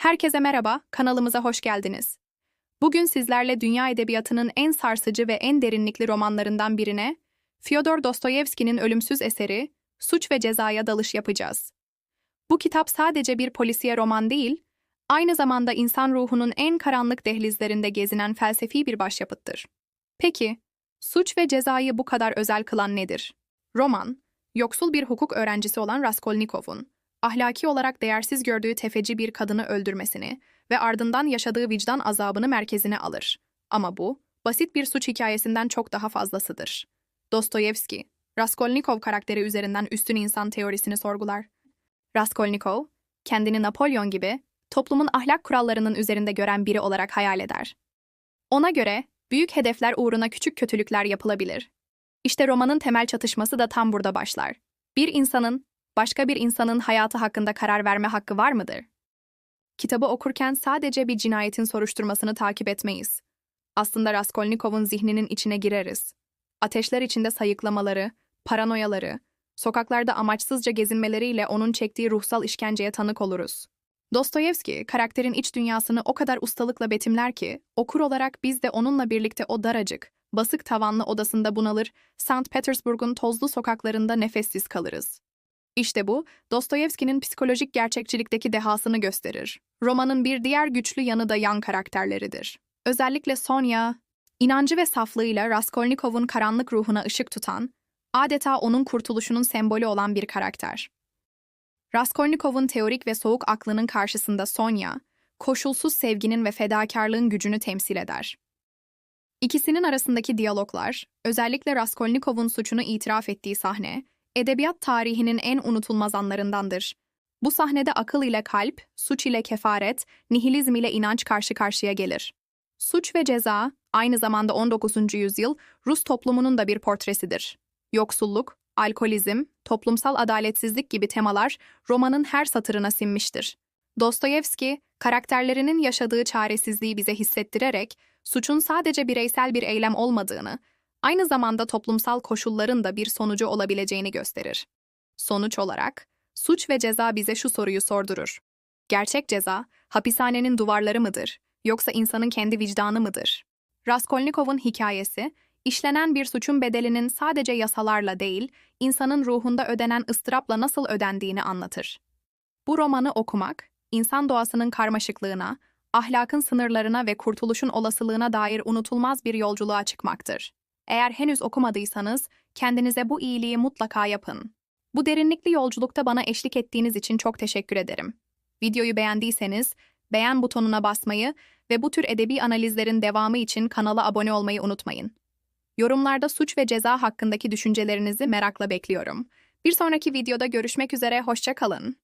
Herkese merhaba, kanalımıza hoş geldiniz. Bugün sizlerle dünya edebiyatının en sarsıcı ve en derinlikli romanlarından birine, Fyodor Dostoyevski'nin ölümsüz eseri Suç ve Ceza'ya dalış yapacağız. Bu kitap sadece bir polisiye roman değil, aynı zamanda insan ruhunun en karanlık dehlizlerinde gezinen felsefi bir başyapıttır. Peki, Suç ve Ceza'yı bu kadar özel kılan nedir? Roman, yoksul bir hukuk öğrencisi olan Raskolnikov'un, ahlaki olarak değersiz gördüğü tefeci bir kadını öldürmesini ve ardından yaşadığı vicdan azabını merkezine alır. Ama bu, basit bir suç hikayesinden çok daha fazlasıdır. Dostoyevski, Raskolnikov karakteri üzerinden üstün insan teorisini sorgular. Raskolnikov, kendini Napolyon gibi toplumun ahlak kurallarının üzerinde gören biri olarak hayal eder. Ona göre büyük hedefler uğruna küçük kötülükler yapılabilir. İşte romanın temel çatışması da tam burada başlar. Bir insanın başka bir insanın hayatı hakkında karar verme hakkı var mıdır? Kitabı okurken sadece bir cinayetin soruşturmasını takip etmeyiz. Aslında Raskolnikov'un zihninin içine gireriz. Ateşler içinde sayıklamaları, paranoyaları, sokaklarda amaçsızca gezinmeleriyle onun çektiği ruhsal işkenceye tanık oluruz. Dostoyevski, karakterin iç dünyasını o kadar ustalıkla betimler ki, okur olarak biz de onunla birlikte o daracık, basık tavanlı odasında bunalır, St. Petersburg'un tozlu sokaklarında nefessiz kalırız. İşte bu, Dostoyevski'nin psikolojik gerçekçilikteki dehasını gösterir. Romanın bir diğer güçlü yanı da yan karakterleridir. Özellikle Sonya, inancı ve saflığıyla Raskolnikov'un karanlık ruhuna ışık tutan, adeta onun kurtuluşunun sembolü olan bir karakter. Raskolnikov'un teorik ve soğuk aklının karşısında Sonya, koşulsuz sevginin ve fedakarlığın gücünü temsil eder. İkisinin arasındaki diyaloglar, özellikle Raskolnikov'un suçunu itiraf ettiği sahne, edebiyat tarihinin en unutulmaz anlarındandır. Bu sahnede akıl ile kalp, suç ile kefaret, nihilizm ile inanç karşı karşıya gelir. Suç ve ceza, aynı zamanda 19. yüzyıl Rus toplumunun da bir portresidir. Yoksulluk, alkolizm, toplumsal adaletsizlik gibi temalar romanın her satırına sinmiştir. Dostoyevski, karakterlerinin yaşadığı çaresizliği bize hissettirerek, suçun sadece bireysel bir eylem olmadığını, aynı zamanda toplumsal koşulların da bir sonucu olabileceğini gösterir. Sonuç olarak, suç ve ceza bize şu soruyu sordurur. Gerçek ceza, hapishanenin duvarları mıdır, yoksa insanın kendi vicdanı mıdır? Raskolnikov'un hikayesi, işlenen bir suçun bedelinin sadece yasalarla değil, insanın ruhunda ödenen ıstırapla nasıl ödendiğini anlatır. Bu romanı okumak, insan doğasının karmaşıklığına, ahlakın sınırlarına ve kurtuluşun olasılığına dair unutulmaz bir yolculuğa çıkmaktır. Eğer henüz okumadıysanız, kendinize bu iyiliği mutlaka yapın. Bu derinlikli yolculukta bana eşlik ettiğiniz için çok teşekkür ederim. Videoyu beğendiyseniz, beğen butonuna basmayı ve bu tür edebi analizlerin devamı için kanala abone olmayı unutmayın. Yorumlarda suç ve ceza hakkındaki düşüncelerinizi merakla bekliyorum. Bir sonraki videoda görüşmek üzere, hoşça kalın.